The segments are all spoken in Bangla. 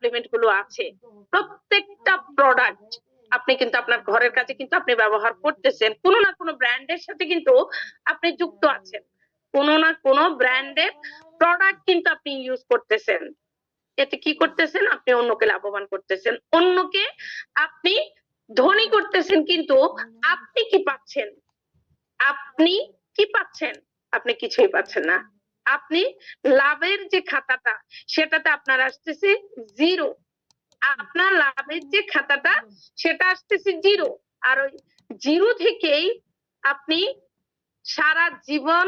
সাপ্লিমেন্টগুলো আছে, প্রত্যেকটা প্রোডাক্ট আপনি কিন্তু আপনার ঘরের কাছে কিন্তু আপনি ব্যবহার করতেছেন। কোনো না কোনো ব্র্যান্ডের সাথে কিন্তু আপনি যুক্ত আছেন। কোনো না কোনো ব্র্যান্ডের প্রোডাক্ট কিন্তু আপনি ইউজ করতেছেন। এতে কি করতেছেন? আপনি অন্যকে লাভবান করতেছেন। অন্যকে আপনি ধনী করতেছেন কিন্তু আপনি কি পাচ্ছেন? আপনি কি পাচ্ছেন? আপনি কিছুই পাচ্ছেন না। আপনি লাভের যে খাতাটা, সেটাতে আপনার আসতেছে জিরো আপনার লাভের যে খাতাটা, সেটা আসতেছে জিরো আর ওই জিরো থেকেই আপনি সারা জীবন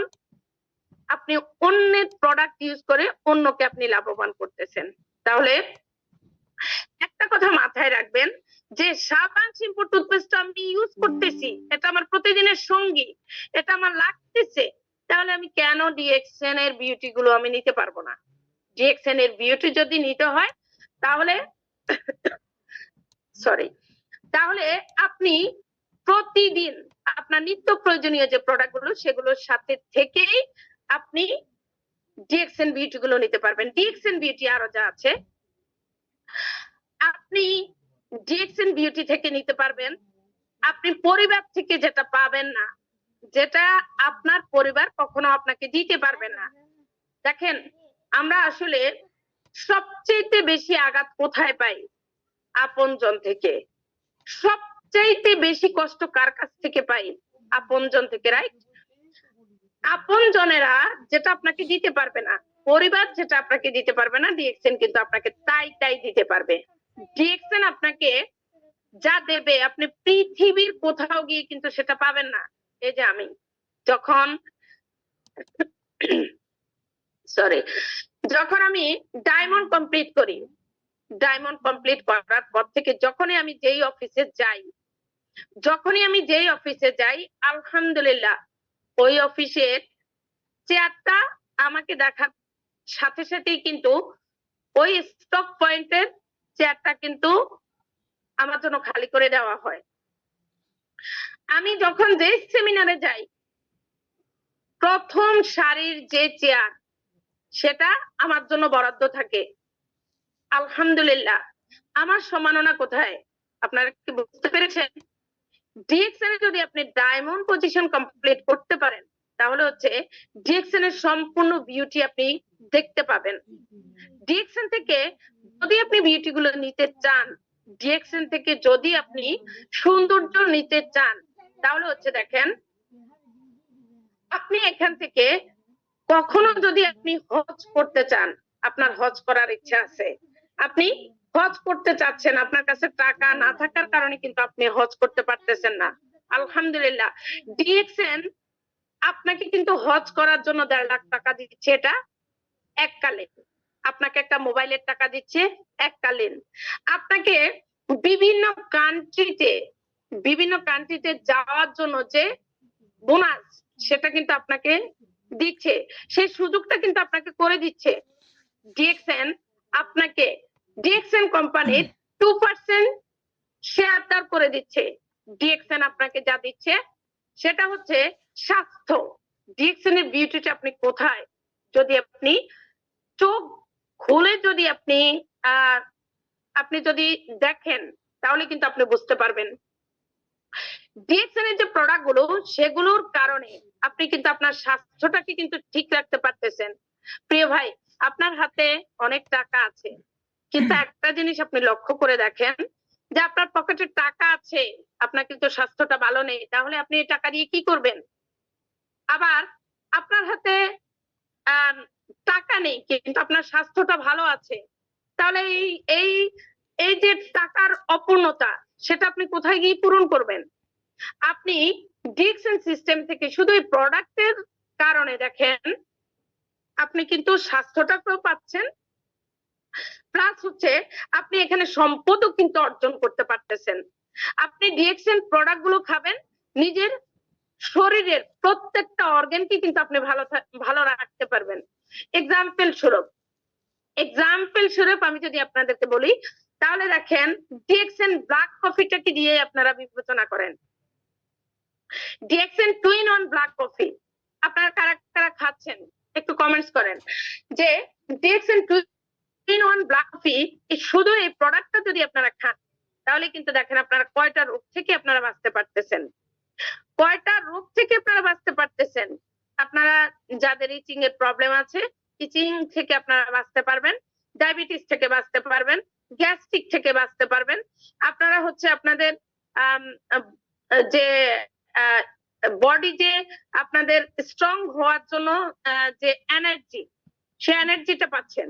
আপনি অন্যের প্রোডাক্ট ইউজ করে অন্যকে আপনি লাভবান করতেছেন। তাহলে একটা কথা মাথায় রাখবেন যে, সাবান শ্যাম্পু টুথপেস্ট আমি ইউজ করতেছি। এটা আমার প্রতিদিনের সঙ্গী। এটা আমার লাগতেছে। তাহলে আমি কেন ডিএক্সএন এর বিউটি গুলো আমি নিতে পারব না? ডিএক্সএন এর বিউটি যদি নিতে হয়, তাহলে সরি তাহলে আপনি প্রতিদিন আপনার নিত্য প্রয়োজনীয় যে প্রোডাক্টগুলো, সেগুলোর সাথে থেকেই আপনি ডিএক্সএন বিউটি গুলো নিতে পারবেন। ডিএক্সএন বিউটি আরও যা আছে, আপনি ডিএক্সএন বিউটি থেকে নিতে পারবেন। আপনি পরিবার থেকে যেটা পাবেন না যেটা আপনার পরিবার কখনো আপনাকে দিতে পারবে না। দেখেন, আমরা আসলে সবচেয়ে বেশি আঘাত কোথায় পাই? আপনজন থেকে। সবচাইতে বেশি কষ্ট কার কাছ থেকে পাই? আপনজন থেকে রাইট আপনজনেরা যেটা আপনাকে দিতে পারবে না, পরিবার যেটা আপনাকে দিতে পারবে না ডিএক্সএন কিন্তু আপনাকে তাই তাই দিতে পারবে। ডিএক্সএন আপনাকে যা দেবে, আপনি পৃথিবীর কোথাও গিয়ে কিন্তু সেটা পাবেন না। এই যে আমি, যখন সরি যখন আমি ডায়মন্ড কমপ্লিট করি ডায়মন্ড কমপ্লিট করার পর থেকে যখনই আমি যেই অফিসে যাই, যখনই আমি যেই অফিসে যাই, আলহামদুলিল্লাহ, ওই অফিসের চেয়ারটা আমাকে দেখার সাথে সাথেই কিন্তু ওই স্টক পয়েন্টের চেয়ারটা কিন্তু আমার জন্য খালি করে দেওয়া হয়। আমি যখন যে সেমিনারে যাই, প্রথম সারির যে চেয়ার সেটা আমার জন্য বরাদ্দ থাকে। আলহামদুলিল্লাহ। আমার সম্মাননা কোথায়? আপনারা কি বুঝতে পেরেছেন? ডিএক্সএন এ যদি আপনি ডায়মন্ড পজিশন কমপ্লিট করতে পারেন, তাহলে হচ্ছে ডিএক্সএন এর সম্পূর্ণ বিউটি আপনি দেখতে পাবেন। ডিএক্সএন থেকে যদি আপনি বিউটি গুলো নিতে চান ডিএক্সএন থেকে যদি আপনি সৌন্দর্য নিতে চান তাহলে হচ্ছে দেখেন, আপনি এখান থেকে কখনো যদি আপনি হজ করতে চান, আপনার হজ করার ইচ্ছা আছে, আপনি হজ করতে চাচ্ছেন, আপনার কাছে টাকা না থাকার কারণে কিন্তু আপনি হজ করতে পারতেছেন না। আলহামদুলিল্লাহ। ডিএক্সএন আপনাকে কিন্তু হজ করার জন্য দেড় লাখ টাকা দিচ্ছে, এটা এককালে আপনাকে একটা মোবাইলের টাকা দিচ্ছে, এককালীন। আপনাকে বিভিন্ন কান্ট্রিতে বিভিন্ন কান্ট্রিতে যাওয়ার জন্য যে বোনাস, সেটা কিন্তু আপনাকে দিচ্ছে। সেই সুযোগটা কিন্তু আপনাকে করে দিচ্ছে। ডিএক্সএন আপনাকে, ডিএক্সএন কোম্পানির টু পার্সেন্ট শেয়ারদার করে দিচ্ছে। ডিএক্সএন আপনাকে যা দিচ্ছে, সেটা হচ্ছে স্বাস্থ্য। ডিএক্সএন এর বিউটিটা আপনি কোথায়? যদি আপনি চোখ খুলে যদি আপনি আপনি যদি দেখেন, তাহলে কিন্তু আপনি বুঝতে পারবেন। ডিএক্সএন এর যে প্রোডাক্টগুলো সেগুলোর কারণে আপনি কিন্তু আপনার স্বাস্থ্যটাকে কিন্তু ঠিক রাখতে পারতেছেন। প্রিয় ভাই আপনার হাতে অনেক টাকা আছে। কিন্তু একটা জিনিস আপনি লক্ষ্য করে দেখেন যে আপনার পকেটে টাকা আছে আপনার কিন্তু স্বাস্থ্যটা ভালো নেই তাহলে আপনি এই টাকা দিয়ে কি করবেন? আবার আপনার হাতে টাকা নেই কিন্তু আপনার স্বাস্থ্যটা ভালো আছে। তাহলে এই এই এই যে টাকার অপূর্ণতা সেটা আপনি কোথায় গিয়ে পূরণ করবেন? আপনি ডিএক্সএন সিস্টেম থেকে শুধু প্রোডাক্টের কারণে দেখেন, আপনি কিন্তু স্বাস্থ্যটাকেও পাচ্ছেন প্লাস হচ্ছে আপনি এখানে সম্পদও কিন্তু অর্জন করতে পারতেছেন। আপনি ডিএক্সএন প্রোডাক্টগুলো খাবেন, নিজের শরীরের প্রত্যেকটা অর্গানকে কিন্তু আপনি ভালো ভালো রাখতে পারবেন। এক্সাম্পল স্বরূপ। এক্সাম্পল স্বরূপ আমি যদি আপনাদেরকে বলি, তাহলে দেখেন ডিএক্সএন ব্ল্যাক কফিটাকে দিয়ে আপনারা বিবেচনা করেন। DXN twin on black coffee আপনারা কারা কারা খাচ্ছেন? একটু কমেন্টস করেন। যে DXN twin in one black coffee শুধু এই প্রোডাক্টটা যদি আপনারা খান, তাহলে কিন্তু দেখেন আপনারা কয়টা রোগ থেকে আপনারা বাঁচতে পারতেছেন। কয়টা রোগ থেকে আপনারা বাঁচতে পারতেছেন? আপনারা যাদের ইচিং এর প্রবলেম আছে ইচিং থেকে আপনারা বাঁচতে পারবেন ডায়াবেটিস থেকে বাঁচতে পারবেন গ্যাস্ট্রিক থেকে বাঁচতে পারবেন। আপনারা হচ্ছে আপনাদের যে বডি যে আপনাদের স্ট্রং হওয়ার জন্য যে এনার্জি সে এনার্জিটা পাচ্ছেন।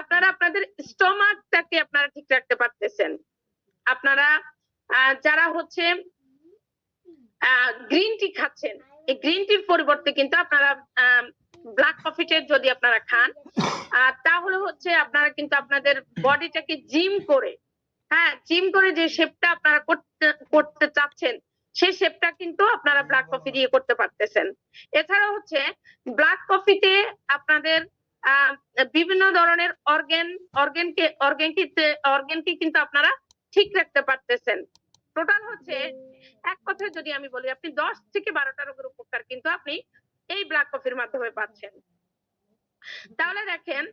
আপনারা আপনাদের স্টমাকটাকে আপনারা ঠিক রাখতে পারতেছেন। আপনারা যারা হচ্ছে গ্রিন টি খাচ্ছেন, এই গ্রিন টির পরিবর্তে কিন্তু আপনারা ব্ল্যাক কফিটা যদি আপনারা খান তাহলে হচ্ছে আপনারা কিন্তু আপনাদের বডিটাকে জিম করে হ্যাঁ জিম করে যে শেপটা আপনারা করতে করতে চাচ্ছেন সেই শেপটা কিন্তু আপনারা ব্ল্যাক কফি দিয়ে করতে পারতেছেন। এছাড়া হচ্ছে ব্ল্যাক কফিতে আপনাদের বিভিন্ন ধরনের অর্গান অর্গানকে অর্গানকে অর্গানকে কিন্তু আপনারা ঠিক রাখতে পারতেছেন। টোটাল হচ্ছে এক কথায় যদি আমি বলি আপনি দশ থেকে বারোটা রোগের উপকার কিন্তু আপনি এই ব্ল্যাক কফির মাধ্যমে পাচ্ছেন। তাহলে দেখেন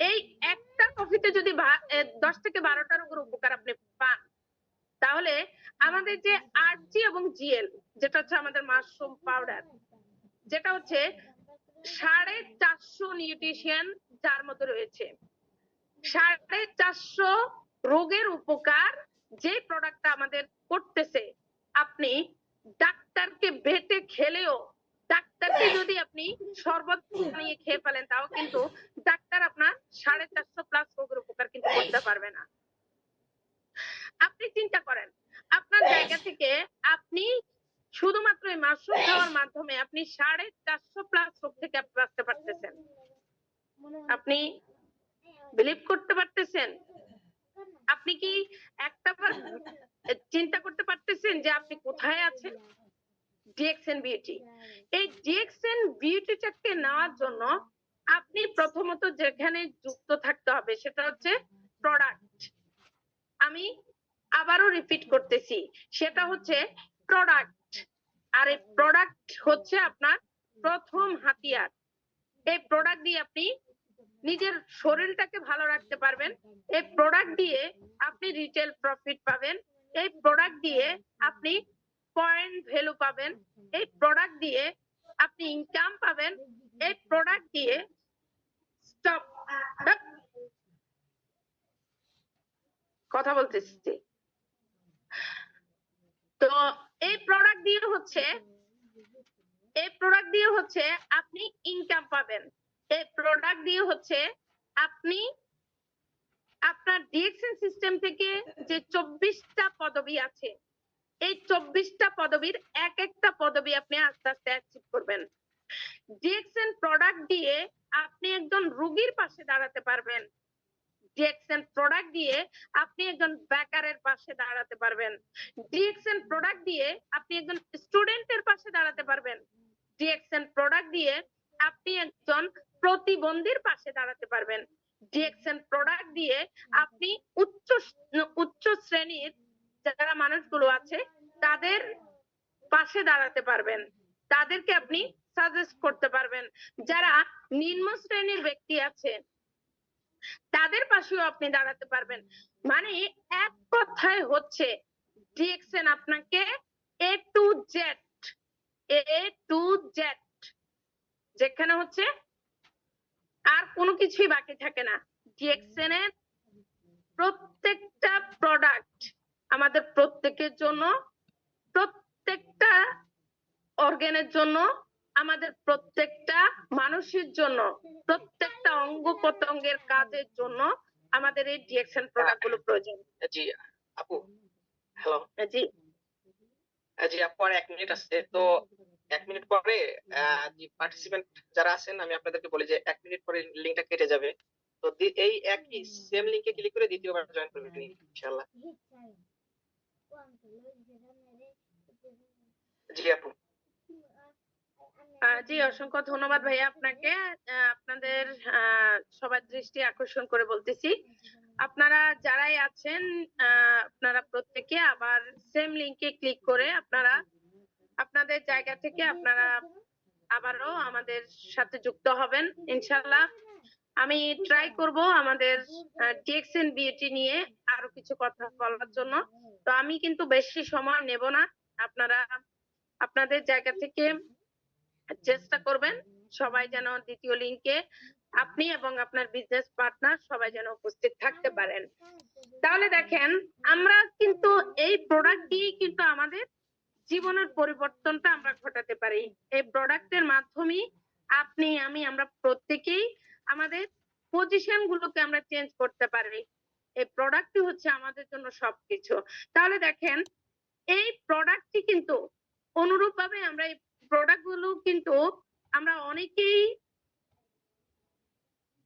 এই একটা কফিতে যদি দশ থেকে বারোটা রোগের উপকার আপনি পান তাহলে আমাদের যে আরজি এবং জিএল যেটা হচ্ছে আমাদের মাশরুম পাউডার যেটা হচ্ছে সাড়ে চারশো নিউট্রিশন যার মধ্যে রয়েছে। সাড়ে চারশো রোগের উপকার যে প্রোডাক্টটা আমাদের করতেছে, আপনি ডাক্তারকে বেটে খেলেও, ডাক্তারকে যদি আপনি শরবত বানিয়ে খেয়ে ফেলেন, তাও কিন্তু ডাক্তার আপনার সাড়ে চারশো প্লাস রোগের উপকার কিন্তু করতে পারবে না আপনি চিন্তা করেন আপনার জায়গা থেকে আপনি শুধুমাত্র এই মাশরুম খাওয়ার মাধ্যমে আপনি সাড়ে চারশো প্লাস রোগ থেকে আপনি বাঁচতে পারতেছেন আপনি বিলিভ করতে পারতেছেন আপনি কি একটা চিন্তা করতে পারতেছেন যে আপনি কোথায় আছেন? ডিএক্সএন বিউটি এই ডিএক্সএন বিউটিটাকে নেওয়ার জন্য আপনি প্রথমত যেখানে যুক্ত থাকতে হবে সেটা হচ্ছে প্রোডাক্ট আমি আবারও রিপিট করতেছি, সেটা হচ্ছে প্রোডাক্ট আর এই প্রোডাক্ট হচ্ছে আপনার প্রথম হাতিয়ার। এই প্রোডাক্ট দিয়ে আপনি নিজের শরীরটাকে ভালো রাখতে পারবেন। এই প্রোডাক্ট দিয়ে আপনি রিটেল প্রফিট পাবেন। এই প্রোডাক্ট দিয়ে আপনি পয়েন্ট ভ্যালু পাবেন। এই প্রোডাক্ট দিয়ে আপনি ইনকাম পাবেন। এই প্রোডাক্ট দিয়ে স্টপ কথা বলতেছি। তো এই প্রোডাক্ট দিয়ে হচ্ছে, এই প্রোডাক্ট দিয়ে হচ্ছে আপনি ইনকাম পাবেন। প্রোডাক্ট দিয়ে হচ্ছে আপনি আপনার ডিএক্সএন সিস্টেম থেকে যে চব্বিশটা পদবি আছে, এই চব্বিশটা পদবীর এক একটা পদবি আপনি আস্তে আস্তে অ্যাচিভ করবেন। ডিএক্সএন প্রোডাক্ট দিয়ে আপনি একজন রোগীর পাশে দাঁড়াতে পারবেন। ডিএক্সএন প্রোডাক্ট দিয়ে আপনি একজন বেকারের পাশে দাঁড়াতে পারবেন। ডিএক্সএন প্রোডাক্ট দিয়ে আপনি একজন স্টুডেন্টের পাশে দাঁড়াতে পারবেন। ডিএক্সএন প্রোডাক্ট দিয়ে আপনি একজন প্রতিবন্ধীর পাশে দাঁড়াতে পারবেন। ডিএক্সএন প্রোডাক্ট দিয়ে আপনি উচ্চ উচ্চ শ্রেণির যারা মানুষগুলো আছে তাদের পাশে দাঁড়াতে পারবেন। তাদেরকে আপনি সাজেস্ট করতে পারবেন। যারা নিম্ন শ্রেণির ব্যক্তি আছে তাদের পাশেও আপনি দাঁড়াতে পারবেন। মানে এক কথায় হচ্ছে ডিএক্সএন আপনাকে A to Z A to Z যেখানে হচ্ছে আর কোনো কিছুই বাকি থাকে না। ডিএক্সএন এর প্রত্যেকটা প্রোডাক্ট আমাদের প্রত্যেকের জন্য প্রত্যেকটা অর্গানের জন্য আমাদের প্রত্যেকটা মানুষের জন্য প্রত্যেকটা অঙ্গ প্রত্যঙ্গের কাজের জন্য আমাদের এই ডিএক্সএন প্রোডাক্টগুলো প্রয়োজন। জি আপু হ্যালো জি। জি আপু আর এক মিনিট আছে তো এক মিনিট পরে পার্টিসিপেন্ট যারা আছেন আমি আপনাদেরকে বলি যে এক মিনিট পরে লিঙ্কটা কেটে যাবে। তো এই একই সেম লিঙ্কে ক্লিক করে দ্বিতীয়বার জয়েন করবেন ইনশাআল্লাহ। জি আপু। জি অসংখ্য ধন্যবাদ ভাইয়া আপনাকে। আপনাদের আহ, সবার দৃষ্টি আকর্ষণ করে বলতেছি। আপনারা যারাই আছেন আহ, আপনারা প্রত্যেকে আবার সেম লিংকে ক্লিক করে আপনারা আপনাদের জায়গা থেকে আপনারা আবারও আমাদের সাথে যুক্ত হবেন ইনশাল্লাহ আমি ট্রাই করব আমাদের টিএক্সএন বিউটি নিয়ে আরও কিছু কথা বলার জন্য। তো আমি কিন্তু বেশি সময় নেব না, আপনারা আপনাদের জায়গা থেকে চেষ্টা করবেন সবাই যেন দ্বিতীয় লিঙ্কে আপনি এবং আপনার বিজনেস পার্টনার সবাই যেন উপস্থিত থাকতে পারেন। তাহলে দেখেন, আমরা কিন্তু এই প্রোডাক্ট দিয়ে কিন্তু আমাদের জীবনের পরিবর্তনটা আমরা ঘটাতে পারি। এই প্রোডাক্টের মাধ্যমে আপনি, আমি, আমরা প্রত্যেকেই আমাদের পজিশন গুলোকে আমরা চেঞ্জ করতে পারি। এই প্রোডাক্টই হচ্ছে আমাদের জন্য সবকিছু। তাহলে দেখেন, এই প্রোডাক্টটি কিন্তু অনুরূপভাবে আমরা এই প্রোডাক্টগুলো কিন্তু আমরা অনেকেই